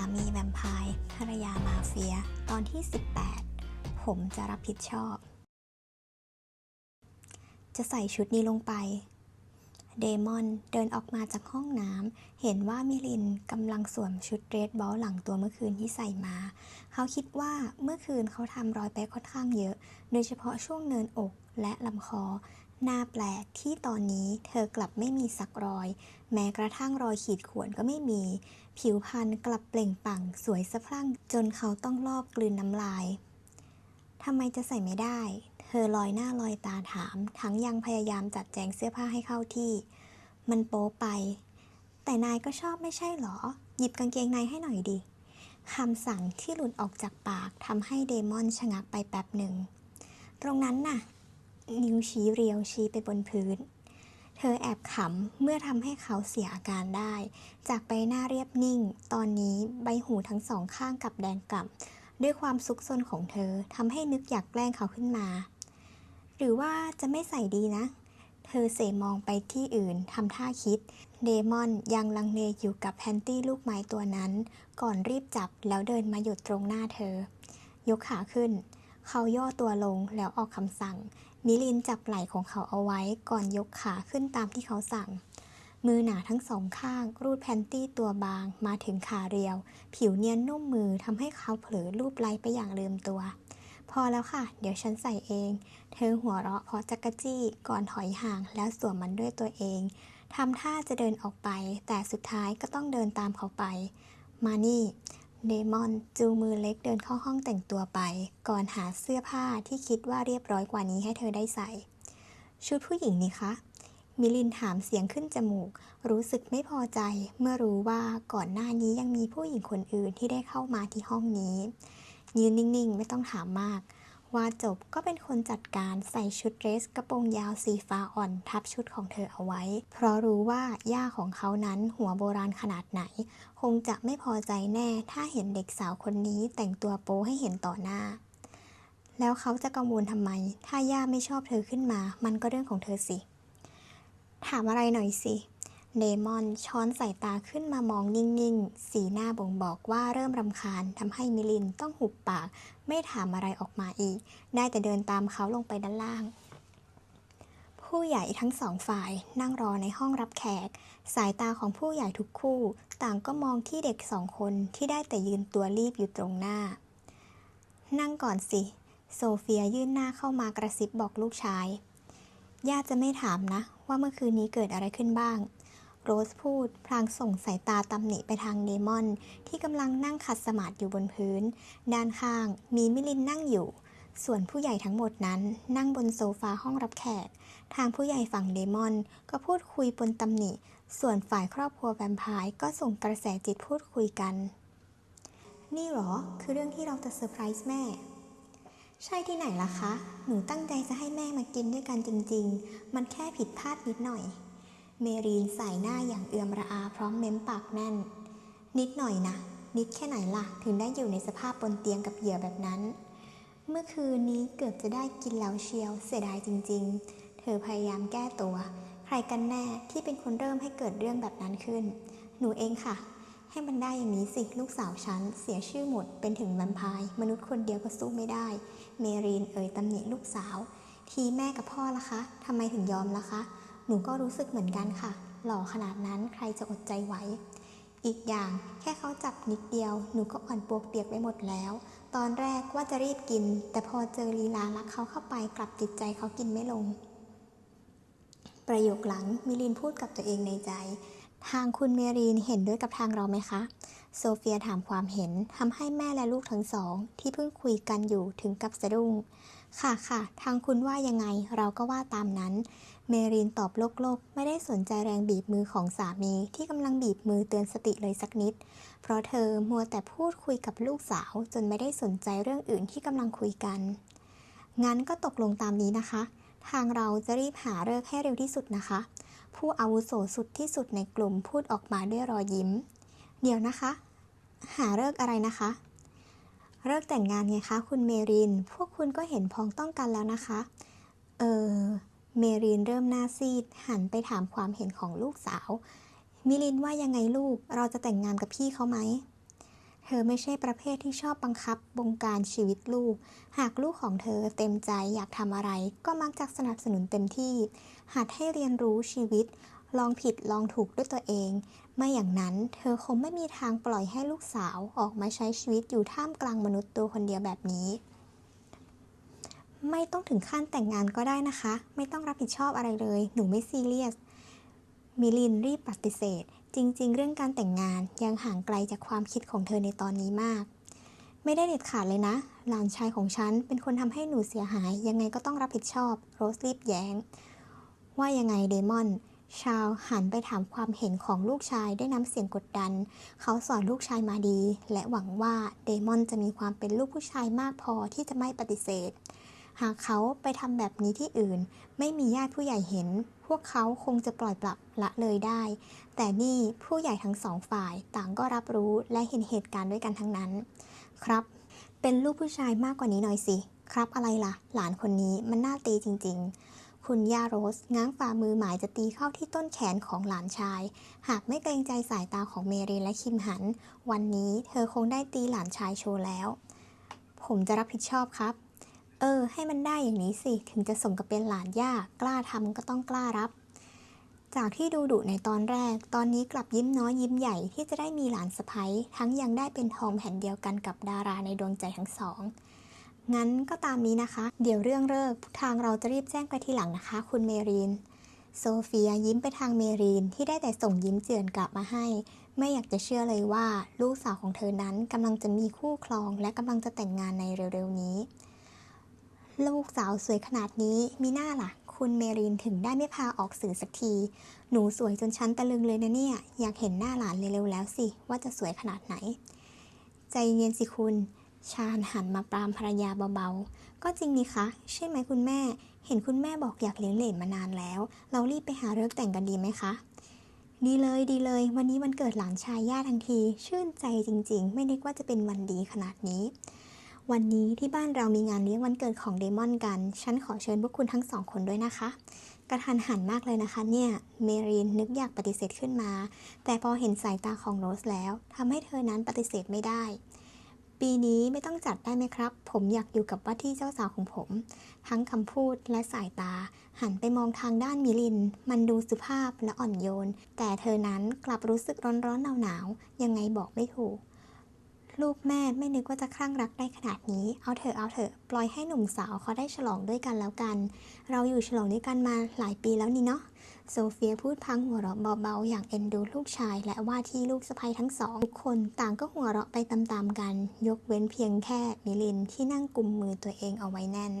ามีแวมไพร์ภรรยามาเฟีย ตอนที่ 18 ผมจะรับผิดชอบ จะใส่ชุดนี้ลงไป เดมอนเดินออกมาจากห้องน้ำ เห็นว่ามิลินกำลังสวมชุดเรดบอลหลังตัวเมื่อคืนที่ใส่มา เขาคิดว่าเมื่อคืนเขาทำรอยแปะค่อนข้างเยอะ โดยเฉพาะช่วงเนินอกและลำคอ น่าแปลกที่ตอนนี้เธอกลับไม่มีสักรอย แม้กระทั่งรอยขีดข่วนก็ไม่มี ผิวพรรณกลับเปล่งปลั่งสวยสะพรั่งจนเขาต้องลอบกลืนน้ำลายทำไมจะใส่ไม่ได้ เธอลอยหน้าลอยตาถาม ทั้งยังพยายามจัดแจงเสื้อผ้าให้เข้าที่ มันโป๊ไป แต่นายก็ชอบไม่ใช่หรอ หยิบกางเกงในให้หน่อยดิคำสั่งที่หลุดออกจากปากทำให้เดมอนชะงักไปแป๊บหนึ่ง ตรงนั้นน่ะ นิ้วชี้เรียวชี้ไปบนพื้น เธอแอบขำเมื่อทำให้เขาเสียอาการได้ จากใบหน้าเรียบนิ่ง ตอนนี้ใบหูทั้งสองข้างกับแดงกล่ำด้วยความซุกซนของเธอทำให้นึกอยากแกล้งเขาขึ้นมา หรือว่าจะไม่ใส่ดีนะ เธอเสมองไปที่อื่นทำท่าคิด เดมอนยังลังเลอยู่กับแพนตี้ลูกไม้ตัวนั้น ก่อนรีบจับแล้วเดินมาหยุดตรงหน้าเธอ ยกขาขึ้นเขาย่อตัวลงแล้วออกคำสั่ง มิลินจับไหล่ของเขาเอาไว้ก่อนยกขาขึ้นตามที่เขาสั่ง มือหนาทั้งสองข้าง รูดแพนตี้ตัวบาง มาถึงขาเรียว ผิวเนียนนุ่มมือทำให้เขาเผลอรูปไล้ไปอย่างลืมตัว พอแล้วค่ะ เดี๋ยวฉันใส่เอง เธอหัวเราะเพราะจักรจี้ก่อนถอยห่างแล้วสวมมันด้วยตัวเองทำท่าจะเดินออกไป แต่สุดท้ายก็ต้องเดินตามเขาไป มานี่ เดมอนจูงมือเล็กเดินเข้าห้องแต่งตัวไป ก่อนหาเสื้อผ้าที่คิดว่าเรียบร้อยกว่านี้ให้เธอได้ใส่ ชุดผู้หญิงนี่คะ มิลินถามเสียงขึ้นจมูก รู้สึกไม่พอใจเมื่อรู้ว่าก่อนหน้านี้ยังมีผู้หญิงคนอื่นที่ได้เข้ามาที่ห้องนี้ ยืนนิ่งๆ ไม่ต้องถามมาก ว่าจบก็เป็นคนจัดการใส่ชุดเดรสกระโปรงยาวสีฟ้าอ่อนทับชุดของเธอเอาไว้ เพราะรู้ว่าย่าของเขานั้นหัวโบราณขนาดไหน คงจะไม่พอใจแน่ถ้าเห็นเด็กสาวคนนี้แต่งตัวโป๊ให้เห็นต่อหน้า แล้วเขาจะกังวลทำไม ถ้าย่าไม่ชอบเธอขึ้นมา มันก็เรื่องของเธอสิ ถามอะไรหน่อยสิ เดมอนช้อนสายตาขึ้นมามองนิ่ง ๆ สีหน้าบ่งบอกว่าเริ่มรำคาญทำให้มิลินต้องหุบปาก ไม่ถามอะไรออกมาอีก ได้แต่เดินตามเขาลงไปด้านล่าง ผู้ใหญ่ทั้งสองฝ่ายนั่งรอในห้องรับแขก สายตาของผู้ใหญ่ทุกคู่ ต่างก็มองที่เด็กสองคนที่ได้แต่ยืนตัวรีบอยู่ตรงหน้า นั่งก่อนสิ โซเฟียยื่นหน้าเข้ามากระซิบบอกลูกชาย ย่าจะไม่ถามนะ ว่าเมื่อคืนนี้เกิดอะไรขึ้นบ้าง โรสพูด พลางส่งสายตาตำหนิไปทางเดมอน ที่กำลังนั่งขัดสมาธิอยู่บนพื้น ด้านข้างมีมิลินนั่งอยู่ ส่วนผู้ใหญ่ทั้งหมดนั้น นั่งบนโซฟาห้องรับแขก ทางผู้ใหญ่ฝั่งเดมอน ก็พูดคุยปนตำหนิ ส่วนฝ่ายครอบครัวแวมไพร์ก็ส่งกระแสจิตพูดคุยกัน นี่หรอ คือเรื่องที่เราจะเซอร์ไพรส์แม่ใช่ที่ไหนล่ะคะ หนูตั้งใจจะให้แม่มากินด้วยกันจริง ๆ มันแค่ผิดพลาดนิดหน่อย เมรีนใส่หน้าอย่างเอือมระอาพร้อมเม้มปากแน่น นิดหน่อยนะ นิดแค่ไหนล่ะ ถึงได้อยู่ในสภาพบนเตียงกับเหยื่อแบบนั้น เมื่อคืนนี้เกือบจะได้กินแล้วเชียวเสียดายจริง ๆ เธอพยายามแก้ตัว ใครกันแน่ที่เป็นคนเริ่มให้เกิดเรื่องแบบนั้นขึ้น หนูเองค่ะ ให้มันได้อย่างนี้สิลูกสาวฉันเสียชื่อหมดเป็นถึงแวมไพร์มนุษย์คนเดียวก็สู้ไม่ได้ เมรีนเอ่ยตำหนิลูกสาว ทีแม่กับพ่อล่ะคะทำไมถึงยอมล่ะคะ หนูก็รู้สึกเหมือนกันค่ะ หล่อขนาดนั้นใครจะอดใจไหว อีกอย่างแค่เขาจับนิดเดียว หนูก็อ่อนปวกเปียกไปหมดแล้ว ตอนแรกว่าจะรีบกิน แต่พอเจอลีลารักเขาเข้าไปกลับจิตใจเขากินไม่ลง ประโยคหลังมิลินพูดกับตัวเองในใจ ทางคุณเมรีนเห็นด้วยกับทางเราไหมคะ โซเฟียถามความเห็นทำให้แม่และลูกทั้งสอง ที่เพิ่งคุยกันอยู่ถึงกับสะดุ้ง ค่ะค่ะ ทางคุณว่ายังไงเราก็ว่าตามนั้น เมรีนตอบโลกโลกไม่ได้สนใจแรงบีบมือของสามีที่กำลังบีบมือเตือนสติเลยสักนิด เพราะเธอมัวแต่พูดคุยกับลูกสาวจนไม่ได้สนใจเรื่องอื่นที่กำลังคุยกัน งั้นก็ตกลงตามนี้นะคะ ทางเราจะรีบหาเลิกให้เร็วที่สุดนะคะ ผู้อาวุโสสุดที่สุดในกลุ่มพูดออกมาด้วยรอยยิ้ม เดี๋ยวนะคะ หาเลิกอะไรนะคะ เลิกแต่งงานไงคะคุณเมริน พวกคุณก็เห็นพ้องต้องกันแล้วนะคะ เออเมรินเริ่มหน้าซีด หันไปถามความเห็นของลูกสาว มิลินว่ายังไงลูก เราจะแต่งงานกับพี่เขาไหม เธอไม่ใช่ประเภทที่ชอบบังคับบงการชีวิตลูก หากลูกของเธอเต็มใจอยากทำอะไร ก็มักจะสนับสนุนเต็มที่ หัดให้เรียนรู้ชีวิต ลองผิดลองถูกด้วยตัวเอง ไม่อย่างนั้นเธอคงไม่มีทางปล่อยให้ลูกสาวออกมาใช้ชีวิตอยู่ท่ามกลางมนุษย์ตัวคนเดียวแบบนี้ ไม่ต้องถึงขั้นแต่งงานก็ได้นะคะ ไม่ต้องรับผิดชอบอะไรเลย หนูไม่ซีเรียส มิลินรีบปฏิเสธ จริง ๆ เรื่องการแต่งงานยังห่างไกลจากความคิดของเธอในตอนนี้มาก ไม่ได้เด็ดขาดเลยนะ หลานชายของฉันเป็นคนทำให้หนูเสียหาย ยังไงก็ต้องรับผิดชอบ โรสรีบแย้งว่ายังไงเดมอน ชาวหันไปถามความเห็นของลูกชายด้วยน้ำเสียงกดดัน เขาสอนลูกชายมาดี และหวังว่าเดมอนจะมีความเป็นลูกผู้ชายมากพอที่จะไม่ปฏิเสธ หากเขาไปทำแบบนี้ที่อื่น ไม่มีญาติผู้ใหญ่เห็น พวกเขาคงจะปล่อยปลับละเลยได้ แต่นี่ผู้ใหญ่ทั้งสองฝ่ายต่างก็รับรู้และเห็นเหตุการณ์ด้วยกันทั้งนั้น ครับ เป็นลูกผู้ชายมากกว่านี้หน่อยสิ ครับอะไรล่ะ หลานคนนี้มันน่าตีจริง ๆ คุณย่าโรสง้างฝ่ามือหมายจะตีเข้าที่ต้นแขนของหลานชาย หากไม่เกรงใจสายตาของเมรีและคิมหัน วันนี้เธอคงได้ตีหลานชายโชว์แล้ว ผมจะรับผิดชอบครับ เออ ให้มันได้อย่างนี้สิ ถึงจะสมกับเป็นหลานย่ากล้าทำก็ต้องกล้ารับ จากที่ดูดุในตอนแรก ตอนนี้กลับยิ้มน้อยยิ้มใหญ่ที่จะได้มีหลานสะใภ้ทั้งยังได้เป็นทองแผ่นเดียวกันกับดาราในดวงใจทั้งสอง งั้นก็ตามนี้นะคะ เดี๋ยวเรื่องเลิกทางเราจะรีบแจ้งไปทีหลังนะคะ คุณเมรีน โซเฟียยิ้มไปทางเมรีนที่ได้แต่ส่งยิ้มเจือนกลับมาให้ ไม่อยากจะเชื่อเลยว่า ลูกสาวของเธอนั้นกำลังจะมีคู่ครอง และกำลังจะแต่งงานในเร็วๆนี้ ลูกสาวสวยขนาดนี้มีหน้าล่ะ คุณเมรินถึงได้ไม่พาออกสื่อสักที หนูสวยจนชั้นตะลึงเลยนะเนี่ย อยากเห็นหน้าหลานเร็วๆแล้วสิว่าจะสวยขนาดไหน ใจเย็นสิคุณ ชาญหันมาปรามภรรยาเบาๆ ก็จริงนี่คะ ใช่ไหมคุณแม่ เห็นคุณแม่บอกอยากเลี้ยงเหลนมานานแล้ว เรารีบไปหาเลิกแต่งกันดีไหมคะ ดีเลยดีเลย วันนี้วันเกิดหลานชายย่าทันที ชื่นใจจริงๆ ไม่นึกว่าจะเป็นวันดีขนาดนี้ วันนี้ที่บ้านเรามีงานเลี้ยงวันเกิดของเดมอนกัน ฉันขอเชิญพวกคุณทั้งสองคนด้วยนะคะ กระทันหันมากเลยนะคะเนี่ย เมรีนนึกอยากปฏิเสธขึ้นมา แต่พอเห็นสายตาของโรสแล้วทำให้เธอนั้นปฏิเสธไม่ได้ ปีนี้ไม่ต้องจัดได้ไหมครับ ผมอยากอยู่กับว่าที่เจ้าสาวของผม ทั้งคำพูดและสายตา หันไปมองทางด้านมิลิน มันดูสุภาพและอ่อนโยน แต่เธอนั้นกลับรู้สึกร้อนๆหนาวๆยังไงบอกไม่ถูก ลูกแม่ไม่นึกว่าจะคลั่งรักได้ขนาดนี้ เอาเถอะเอาเถอะ ปล่อยให้หนุ่มสาวเขาได้ฉลองด้วยกันแล้วกัน เราอยู่ฉลองด้วยกันมาหลายปีแล้วนี่เนาะ โซเฟียพูดพังหัวเราะเบาๆ อย่างเอ็นดูลูกชาย และว่าที่ลูกสะใภ้ทั้งสองทุกคนต่างก็หัวเราะไปตามๆกัน ยกเว้นเพียงแค่มิลินที่นั่งกุมมือตัวเองเอาไว้แน่น